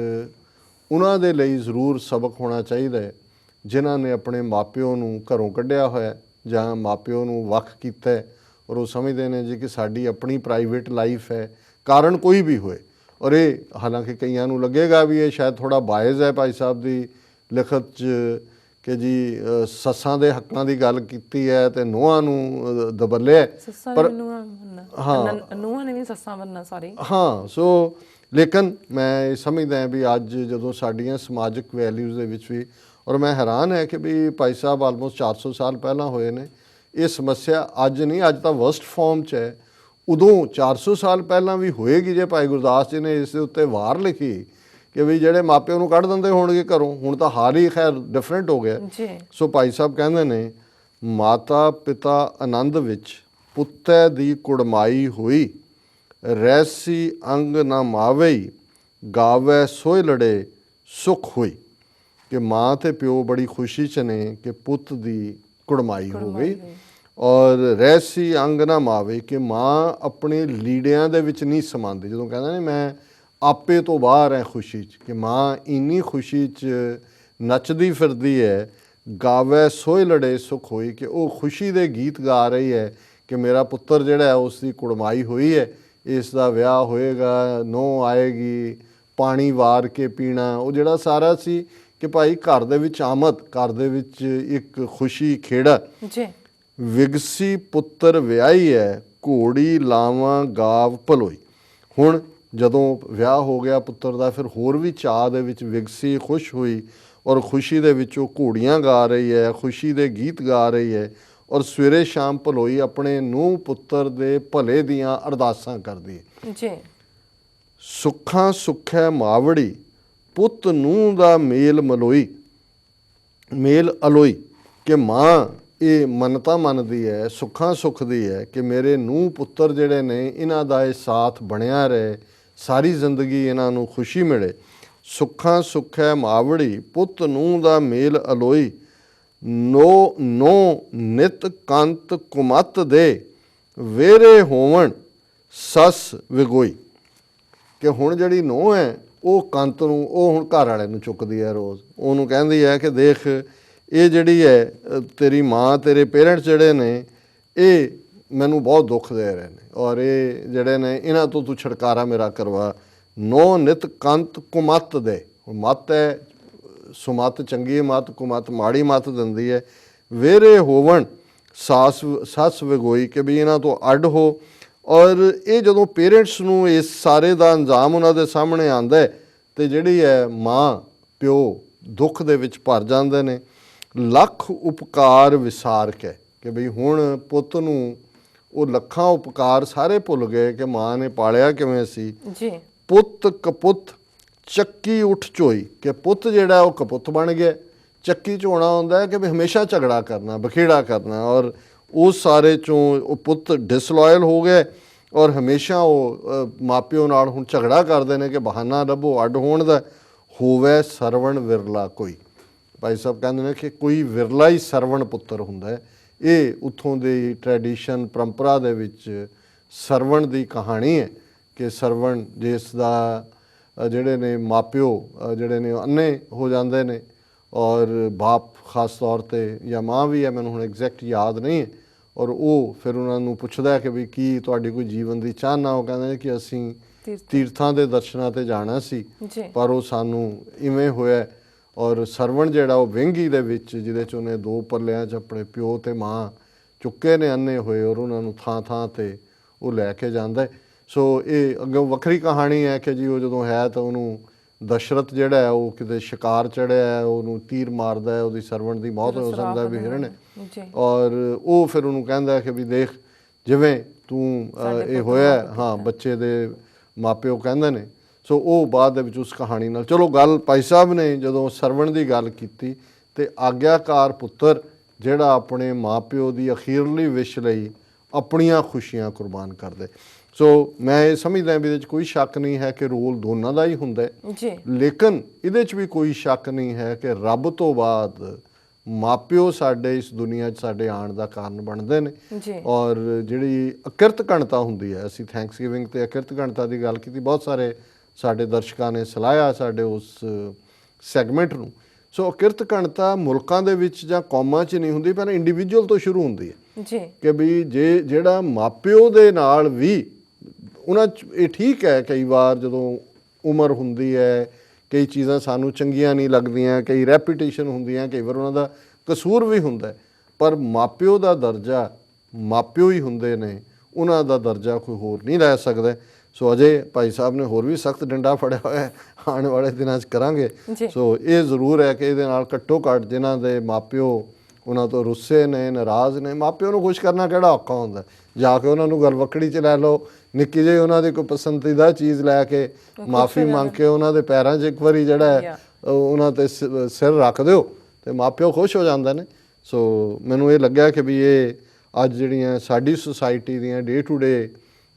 ਉਹਨਾਂ ਦੇ ਲਈ ਜ਼ਰੂਰ ਸਬਕ ਹੋਣਾ ਚਾਹੀਦਾ ਹੈ ਜਿਨ੍ਹਾਂ ਨੇ ਆਪਣੇ ਮਾਪਿਓ ਨੂੰ ਘਰੋਂ ਕੱਢਿਆ ਹੋਇਆ ਜਾਂ ਮਾਪਿਓ ਨੂੰ ਵੱਖ ਕੀਤਾ ਔਰ ਉਹ ਸਮਝਦੇ ਨੇ ਜੀ ਕਿ ਸਾਡੀ ਆਪਣੀ ਪ੍ਰਾਈਵੇਟ ਲਾਈਫ ਹੈ ਕਾਰਨ ਕੋਈ ਵੀ ਹੋਏ। ਔਰ ਇਹ ਹਾਲਾਂਕਿ ਕਈਆਂ ਨੂੰ ਲੱਗੇਗਾ ਵੀ ਇਹ ਸ਼ਾਇਦ ਥੋੜਾ ਬਾਇਜ਼ ਹੈ ਭਾਈ ਸਾਹਿਬ ਦੀ ਲਿਖਤ 'ਚ ਕਿ ਜੀ ਸੱਸਾਂ ਦੇ ਹੱਕਾਂ ਦੀ ਗੱਲ ਕੀਤੀ ਹੈ ਤੇ ਨੂੰਹਾਂ ਨੂੰ ਦਬਲਿਆ ਪਰ ਹਾਂ। ਨੂੰਹਾਂ ਨੇ ਵੀ ਸੱਸਾਂ ਬੰਨਣਾ ਸਾਰੀ ਹਾਂ ਸੋ ਲੇਕਿਨ ਮੈਂ ਇਹ ਸਮਝਦਾ ਹਾਂ ਵੀ ਅੱਜ ਜਦੋਂ ਸਾਡੀਆਂ ਸਮਾਜਿਕ ਵੈਲਿਊਜ਼ ਦੇ ਵਿੱਚ ਵੀ ਔਰ ਮੈਂ ਹੈਰਾਨ ਹੈ ਕਿ ਵੀ ਭਾਈ ਸਾਹਿਬ ਆਲਮੋਸਟ 400 ਸਾਲ ਪਹਿਲਾਂ ਹੋਏ ਨੇ ਇਹ ਸਮੱਸਿਆ ਅੱਜ ਨਹੀਂ ਅੱਜ ਤਾਂ ਵਰਸਟ ਫਾਰਮ 'ਚ ਹੈ। ਉਦੋਂ 400 ਸਾਲ ਪਹਿਲਾਂ ਵੀ ਹੋਏਗੀ ਜੇ ਭਾਈ ਗੁਰਦਾਸ ਜੀ ਨੇ ਇਸ ਦੇ ਉੱਤੇ ਵਾਰ ਲਿਖੀ ਕਿ ਵੀ ਜਿਹੜੇ ਮਾਪਿਆਂ ਨੂੰ ਕੱਢ ਦਿੰਦੇ ਹੋਣਗੇ ਘਰੋਂ ਹੁਣ ਤਾਂ ਹਾਲ ਹੀ ਖੈਰ ਡਿਫਰੈਂਟ ਹੋ ਗਿਆ। ਜੀ। ਸੋ ਭਾਈ ਸਾਹਿਬ ਕਹਿੰਦੇ ਨੇ ਮਾਤਾ ਪਿਤਾ ਆਨੰਦ ਵਿੱਚ ਪੁੱਤੈ ਦੀ ਕੁੜਮਾਈ ਹੋਈ ਰੈਸੀ ਅੰਗ ਨਾ ਮਾਵਈ ਗਾਵੇ ਸੋਇ ਲੜੇ ਸੁਖ ਹੋਈ। ਕਿ ਮਾਂ ਤੇ ਪਿਓ ਬੜੀ ਖੁਸ਼ੀ ਚ ਨੇ ਕਿ ਪੁੱਤ ਦੀ ਕੁੜਮਾਈ ਹੋ ਗਈ। ਔਰ ਰਹਿਸੀ ਅੰਗ ਨਾ ਮਾਵੇ ਕਿ ਮਾਂ ਆਪਣੇ ਲੀੜਿਆਂ ਦੇ ਵਿੱਚ ਨਹੀਂ ਸਮਾਉਂਦੀ। ਜਦੋਂ ਕਹਿੰਦਾ ਨੇ ਮੈਂ ਆਪੇ ਤੋਂ ਬਾਹਰ ਹੈ ਖੁਸ਼ੀ ਚ ਕਿ ਮਾਂ ਇੰਨੀ ਖੁਸ਼ੀ ਚ ਨੱਚਦੀ ਫਿਰਦੀ ਹੈ ਗਾਵੇ ਸੋਏ ਲੜੇ ਸੁਖ ਹੋਈ ਕਿ ਉਹ ਖੁਸ਼ੀ ਦੇ ਗੀਤ ਗਾ ਰਹੀ ਹੈ ਕਿ ਮੇਰਾ ਪੁੱਤਰ ਜਿਹੜਾ ਹੈ ਉਸ ਦੀ ਕੁੜਮਾਈ ਹੋਈ ਹੈ ਇਸ ਦਾ ਵਿਆਹ ਹੋਏਗਾ ਨੋ ਆਏਗੀ, ਪਾਣੀ ਵਾਰ ਕੇ ਪੀਣਾ। ਉਹ ਜਿਹੜਾ ਸਾਰਾ ਸੀ ਕਿ ਭਾਈ ਘਰ ਦੇ ਵਿੱਚ ਆਮਦ, ਘਰ ਦੇ ਵਿੱਚ ਇੱਕ ਖੁਸ਼ੀ ਖੇੜਾ। ਜੀ। ਵਿਗਸੀ ਪੁੱਤਰ ਵਿਆਹੀ ਹੈ ਘੋੜੀ ਲਾਵਾਂ ਗਾਵ ਭਲੋਈ। ਹੁਣ ਜਦੋਂ ਵਿਆਹ ਹੋ ਗਿਆ ਪੁੱਤਰ ਦਾ ਫਿਰ ਹੋਰ ਵੀ ਚਾਹ ਦੇ ਵਿੱਚ ਵਿਗਸੀ ਖੁਸ਼ ਹੋਈ ਔਰ ਖੁਸ਼ੀ ਦੇ ਵਿੱਚ ਉਹ ਘੋੜੀਆਂ ਗਾ ਰਹੀ ਹੈ ਖੁਸ਼ੀ ਦੇ ਗੀਤ ਗਾ ਰਹੀ ਹੈ ਔਰ ਸਵੇਰੇ ਸ਼ਾਮ ਭਲੋਈ ਆਪਣੇ ਨੂੰਹ ਪੁੱਤਰ ਦੇ ਭਲੇ ਦੀਆਂ ਅਰਦਾਸਾਂ ਕਰਦੀ ਹੈ ਜੀ। ਸੁੱਖਾਂ ਸੁਖੈ ਮਾਵੜੀ ਪੁੱਤ ਨੂੰ ਦਾ ਮੇਲ ਮਲੋਈ ਮੇਲ ਅਲੋਈ ਕਿ ਮਾਂ ਇਹ ਮੰਨਤਾ ਮੰਨਦੀ ਹੈ, ਸੁੱਖਾਂ ਸੁੱਖ ਦੀ ਹੈ ਕਿ ਮੇਰੇ ਨੂੰ ਪੁੱਤਰ ਜਿਹੜੇ ਨੇ, ਇਹਨਾਂ ਦਾ ਇਹ ਸਾਥ ਬਣਿਆ ਰਹੇ, ਸਾਰੀ ਜ਼ਿੰਦਗੀ ਇਹਨਾਂ ਨੂੰ ਖੁਸ਼ੀ ਮਿਲੇ। ਸੁੱਖਾਂ ਸੁਖੈ ਮਾਵੜੀ, ਪੁੱਤ ਨੂੰ ਦਾ ਮੇਲ ਅਲੋਈ। ਨੋ ਨੋ ਨਿਤ ਕੰਤ ਕੁਮਤ ਦੇ, ਵੇਰੇ ਹੋਵਣ ਸਸ ਵਿਗੋਈ। ਕਿ ਹੁਣ ਜਿਹੜੀ ਨੋਹ ਹੈ, ਉਹ ਕੰਤ ਨੂੰ, ਉਹ ਹੁਣ ਘਰ ਵਾਲੇ ਨੂੰ ਚੁੱਕਦੀ ਹੈ ਰੋਜ਼। ਉਹਨੂੰ ਕਹਿੰਦੀ ਹੈ ਕਿ ਦੇਖ ਇਹ ਜਿਹੜੀ ਹੈ ਤੇਰੀ ਮਾਂ, ਤੇਰੇ ਪੇਰੈਂਟਸ ਜਿਹੜੇ ਨੇ, ਇਹ ਮੈਨੂੰ ਬਹੁਤ ਦੁੱਖ ਦੇ ਰਹੇ ਨੇ ਔਰ ਇਹ ਜਿਹੜੇ ਨੇ, ਇਹਨਾਂ ਤੋਂ ਤੂੰ ਛੁਟਕਾਰਾ ਮੇਰਾ ਕਰਵਾ। ਨੋ ਨਿਤ ਕੰਤ ਕੁਮਤ ਦੇ। ਹੁਣ ਮਤ ਹੈ, ਸੁਮਤ ਚੰਗੀ ਮਤ, ਕੁਮਤ ਮਾੜੀ ਮਤ ਦਿੰਦੀ ਹੈ। ਵੇਰੇ ਹੋਵਣ, ਸਾਸ ਸੱਸ ਵਿਗੋਈ ਕਿ ਵੀ ਇਹਨਾਂ ਤੋਂ ਅੱਡ ਹੋ। ਔਰ ਇਹ ਜਦੋਂ ਪੇਰੈਂਟਸ ਨੂੰ ਇਸ ਸਾਰੇ ਦਾ ਅੰਜਾਮ ਉਹਨਾਂ ਦੇ ਸਾਹਮਣੇ ਆਂਦਾ ਹੈ, ਤੇ ਜਿਹੜੀ ਹੈ ਮਾਂ, ਪਿਓ ਦੁੱਖ ਦੇ ਵਿੱਚ ਭਰ ਜਾਂਦੇ ਨੇ। ਲੱਖ ਉਪਕਾਰ ਵਿਸਾਰ ਕੇ ਕਿ ਭਈ ਹੁਣ ਪੁੱਤ ਨੂੰ ਉਹ ਲੱਖਾਂ ਉਪਕਾਰ ਸਾਰੇ ਭੁੱਲ ਗਏ ਕਿ ਮਾਂ ਨੇ ਪਾਲਿਆ ਕਿਵੇਂ ਸੀ। ਜੀ। ਪੁੱਤ ਕਪੁੱਤ ਚੱਕੀ ਉੱਠ ਚੋਈ ਕਿ ਪੁੱਤ ਜਿਹੜਾ ਉਹ ਕਪੁੱਤ ਬਣ ਗਿਆ। ਚੱਕੀ ਹੋਣਾ ਹੁੰਦਾ ਕਿ ਵੀ ਹਮੇਸ਼ਾ ਝਗੜਾ ਕਰਨਾ ਬਖੇੜਾ ਕਰਨਾ ਔਰ ਉਸ ਸਾਰੇ ਚੋਂ ਉਹ ਪੁੱਤ ਡਿਸਲੋਇਲ ਹੋ ਗਏ ਔਰ ਹਮੇਸ਼ਾ ਉਹ ਮਾਪਿਓ ਨਾਲ ਹੁਣ ਝਗੜਾ ਕਰਦੇ ਨੇ ਕਿ ਬਹਾਨਾ ਲੱਭੋ ਅੱਡ ਹੋਣ ਦਾ। ਹੋਵੇ ਸਰਵਣ ਵਿਰਲਾ ਕੋਈ। ਭਾਈ ਸਾਹਿਬ ਕਹਿੰਦੇ ਨੇ ਕਿ ਕੋਈ ਵਿਰਲਾ ਹੀ ਸਰਵਣ ਪੁੱਤਰ ਹੁੰਦਾ ਹੈ। ਇਹ ਉੱਥੋਂ ਦੀ ਟ੍ਰੈਡੀਸ਼ਨ ਪਰੰਪਰਾ ਦੇ ਵਿੱਚ ਸਰਵਣ ਦੀ ਕਹਾਣੀ ਹੈ ਕਿ ਸਰਵਣ ਜਿਸ ਦਾ ਜਿਹੜੇ ਨੇ ਮਾਪਿਓ ਜਿਹੜੇ ਨੇ ਅੰਨੇ ਹੋ ਜਾਂਦੇ ਨੇ ਔਰ ਬਾਪ ਖਾਸ ਤੌਰ ਤੇ ਜਾਂ ਮਾਂ ਵੀ ਹੈ ਮੈਨੂੰ ਹੁਣ ਐਗਜ਼ੈਕਟ ਯਾਦ ਨਹੀਂ ਹੈ। ਔਰ ਉਹ ਫਿਰ ਉਹਨਾਂ ਨੂੰ ਪੁੱਛਦਾ ਹੈ ਕਿ ਵੀ ਕੀ ਤੁਹਾਡੀ ਕੋਈ ਜੀਵਨ ਦੀ ਚਾਹਨਾ? ਉਹ ਕਹਿੰਦੇ ਕਿ ਅਸੀਂ ਤੀਰਥ। ਦੇ ਦਰਸ਼ਨਾਂ ਤੇ ਜਾਣਾ ਸੀ। ਪਰ ਉਹ ਸਾਨੂੰ ਇਵੇਂ ਹੋਇਆ ਔਰ ਸਰਵਣ ਜਿਹੜਾ ਉਹ ਵਹਿੰਗੀ ਦੇ ਵਿੱਚ ਜਿਹਦੇ ਚ ਉਹਨੇ ਦੋ ਪੱਲਿਆਂ ਚ ਆਪਣੇ ਪਿਓ ਤੇ ਮਾਂ ਚੁੱਕੇ ਨੇ ਅੰਨੇ ਹੋਏ ਔਰ ਉਹਨਾਂ ਨੂੰ ਥਾਂ ਥਾਂ ਤੇ ਉਹ ਲੈ ਕੇ ਜਾਂਦਾ ਹੈ। ਸੋ ਇਹ ਅੱਗੇ ਵੱਖਰੀ ਕਹਾਣੀ ਹੈ ਕਿ ਜੀ ਉਹ ਜਦੋਂ ਹੈ ਤਾਂ ਉਹਨੂੰ ਦਸ਼ਰਥ ਜਿਹੜਾ ਹੈ ਉਹ ਕਿਤੇ ਸ਼ਿਕਾਰ ਚੜਿਆ ਹੈ ਉਹਨੂੰ ਤੀਰ ਮਾਰਦਾ ਹੈ ਉਹਦੀ ਸਰਵਣ ਦੀ ਮੌਤ ਹੋ ਸਕਦਾ ਵੀ ਹਿਰਨ ਹੈ ਔਰ ਉਹ ਫਿਰ ਉਹਨੂੰ ਕਹਿੰਦਾ ਹੈ ਕਿ ਵੀ ਦੇਖ ਜਿਵੇਂ ਤੂੰ ਇਹ ਹੋਇਆ ਹਾਂ ਬੱਚੇ ਦੇ ਮਾਪਿਓ ਕਹਿੰਦੇ ਨੇ ਸੋ ਉਹ ਬਾਅਦ ਦੇ ਵਿੱਚ ਉਸ ਕਹਾਣੀ ਨਾਲ ਚਲੋ ਗੱਲ ਭਾਈ ਸਾਹਿਬ ਨੇ ਜਦੋਂ ਸਰਵਣ ਦੀ ਗੱਲ ਕੀਤੀ ਤੇ ਆਗਿਆਕਾਰ ਪੁੱਤਰ ਜਿਹੜਾ ਆਪਣੇ ਮਾਪਿਓ ਦੀ ਅਖੀਰਲੀ ਵਿਸ਼ ਲਈ ਆਪਣੀਆਂ ਖੁਸ਼ੀਆਂ ਕੁਰਬਾਨ ਕਰਦੇ। ਸੋ ਮੈਂ ਇਹ ਸਮਝਦਾ ਵੀ ਇਹਦੇ ਵਿੱਚ ਕੋਈ ਸ਼ੱਕ ਨਹੀਂ ਹੈ ਕਿ ਰੋਲ ਦੋਨਾਂ ਦਾ ਹੀ ਹੁੰਦਾ ਹੈ। ਜੀ। ਲੇਕਿਨ ਇਹਦੇ 'ਚ ਵੀ ਕੋਈ ਸ਼ੱਕ ਨਹੀਂ ਹੈ ਕਿ ਰੱਬ ਤੋਂ ਬਾਅਦ ਮਾਪਿਓ ਸਾਡੇ ਇਸ ਦੁਨੀਆ 'ਚ ਸਾਡੇ ਆਉਣ ਦਾ ਕਾਰਨ ਬਣਦੇ ਨੇ। ਜੀ। ਔਰ ਜਿਹੜੀ ਅਕਿਰਤ ਘਣਤਾ ਹੁੰਦੀ ਹੈ ਅਸੀਂ ਥੈਂਕਸਗਿਵਿੰਗ ਤੇ ਅਕਿਰਤ ਘਣਤਾ ਦੀ ਗੱਲ ਕੀਤੀ ਬਹੁਤ ਸਾਰੇ ਸਾਡੇ ਦਰਸ਼ਕਾਂ ਨੇ ਸਲਾਹਿਆ ਸਾਡੇ ਉਸ ਸੈਗਮੈਂਟ ਨੂੰ। ਸੋ ਅਕਿਰਤ ਘਣਤਾ ਮੁਲਕਾਂ ਦੇ ਵਿੱਚ ਜਾਂ ਕੌਮਾਂ 'ਚ ਨਹੀਂ ਹੁੰਦੀ ਪਰ ਇੰਡੀਵਿਜੂਅਲ ਤੋਂ ਸ਼ੁਰੂ ਹੁੰਦੀ ਹੈ। ਜੀ। ਕਿ ਵੀ ਜੇ ਜਿਹੜਾ ਮਾਪਿਓ ਦੇ ਨਾਲ ਵੀ ਉਹਨਾਂ 'ਚ ਇਹ ਠੀਕ ਹੈ ਕਈ ਵਾਰ ਜਦੋਂ ਉਮਰ ਹੁੰਦੀ ਹੈ ਕਈ ਚੀਜ਼ਾਂ ਸਾਨੂੰ ਚੰਗੀਆਂ ਨਹੀਂ ਲੱਗਦੀਆਂ ਕਈ ਰੈਪੂਟੇਸ਼ਨ ਹੁੰਦੀਆਂ ਕਈ ਵਾਰ ਉਹਨਾਂ ਦਾ ਕਸੂਰ ਵੀ ਹੁੰਦਾ। ਪਰ ਮਾਪਿਓ ਦਾ ਦਰਜਾ ਮਾਪਿਓ ਹੀ ਹੁੰਦੇ ਨੇ ਉਹਨਾਂ ਦਾ ਦਰਜਾ ਕੋਈ ਹੋਰ ਨਹੀਂ ਲੈ ਸਕਦਾ। ਸੋ ਅਜੇ ਭਾਈ ਸਾਹਿਬ ਨੇ ਹੋਰ ਵੀ ਸਖਤ ਡੰਡਾ ਫੜਿਆ ਹੋਇਆ ਹੈ ਆਉਣ ਵਾਲੇ ਦਿਨਾਂ 'ਚ ਕਰਾਂਗੇ। ਸੋ ਇਹ ਜ਼ਰੂਰ ਹੈ ਕਿ ਇਹਦੇ ਨਾਲ ਘੱਟੋ ਘੱਟ ਜਿਨ੍ਹਾਂ ਦੇ ਮਾਪਿਓ ਉਹਨਾਂ ਤੋਂ ਰੁੱਸੇ ਨੇ ਨਾਰਾਜ਼ ਨੇ ਮਾਪਿਓ ਨੂੰ ਖੁਸ਼ ਕਰਨਾ ਕਿਹੜਾ ਔਖਾ ਹੁੰਦਾ? ਜਾ ਕੇ ਉਹਨਾਂ ਨੂੰ ਗਲਵਕੜੀ 'ਚ ਲੈ ਲਓ ਨਿੱਕੀ ਜਿਹੀ ਉਹਨਾਂ ਦੀ ਕੋਈ ਪਸੰਦੀਦਾ ਚੀਜ਼ ਲੈ ਕੇ ਮਾਫੀ ਮੰਗ ਕੇ ਉਹਨਾਂ ਦੇ ਪੈਰਾਂ 'ਚ ਇੱਕ ਵਾਰੀ ਜਿਹੜਾ ਉਹਨਾਂ ਤੇ ਸਿਰ ਰੱਖ ਦਿਓ ਤੇ ਮਾਪਿਓ ਖੁਸ਼ ਹੋ ਜਾਂਦੇ ਨੇ। ਸੋ ਮੈਨੂੰ ਇਹ ਲੱਗਿਆ ਕਿ ਵੀ ਇਹ ਅੱਜ ਜਿਹੜੀਆਂ ਸਾਡੀ ਸੁਸਾਇਟੀ ਦੀਆਂ ਡੇ ਟੂ ਡੇ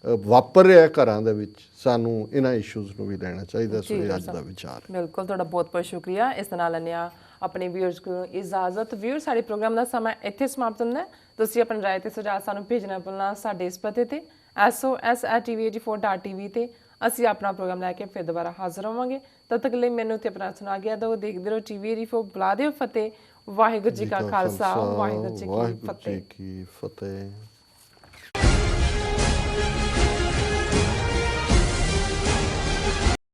ਵਾਪਰ ਰਿਹਾ ਘਰਾਂ ਦੇ ਵਿੱਚ ਸਾਨੂੰ ਇਹਨਾਂ ਇਸ਼ੂਜ਼ ਨੂੰ ਵੀ ਲੈਣਾ ਚਾਹੀਦਾ ਸੋ ਇਹ ਅੱਜ। ਦਾ ਵਿਚਾਰ। ਬਿਲਕੁਲ ਤੁਹਾਡਾ ਬਹੁਤ ਬਹੁਤ ਸ਼ੁਕਰੀਆ। ਇਸ ਦੇ ਨਾਲ ਹਾਂ ਆਪਣੇ ਵਿਊਅਰਸ ਨੂੰ ਇਜਾਜ਼ਤ। ਵਿਊਅਰ ਸਾਡੇ ਪ੍ਰੋਗਰਾਮ ਦਾ ਸਮਾਂ ਇੱਥੇ ਸਮਾਪਤ ਹੁੰਦਾ ਤੁਸੀਂ ਆਪਣੀ ਰਾਏ ਤੇ ਸੁਝਾਅ ਸਾਨੂੰ ਭੇਜਣਾ ਭੁੱਲਣਾ ਸਾਡੇ ਇਸ ਪਤੇ ਤੇ sos@tv84.tv ਤੇ ਅਸੀਂ ਆਪਣਾ ਪ੍ਰੋਗਰਾਮ ਲੈ ਕੇ ਫਿਰ ਦੁਬਾਰਾ ਹਾਜ਼ਰ ਹੋਵਾਂਗੇ। ਤਦ ਤੱਕ ਲਈ ਮੈਨੂੰ ਤੇ ਆਪਣਾ ਸੁਣਾ ਗਿਆ ਦੋ ਦੇਖਦੇ ਰਹੋ ਟੀਵੀ84 ਬੁਲਾ ਦਿਓ ਫਤਿਹ। ਵਾਹਿਗੁਰੂ ਜੀ ਕਾ ਖਾਲਸਾ ਵਾਹਿਗੁਰੂ ਜੀ ਕੀ ਫਤਿਹ।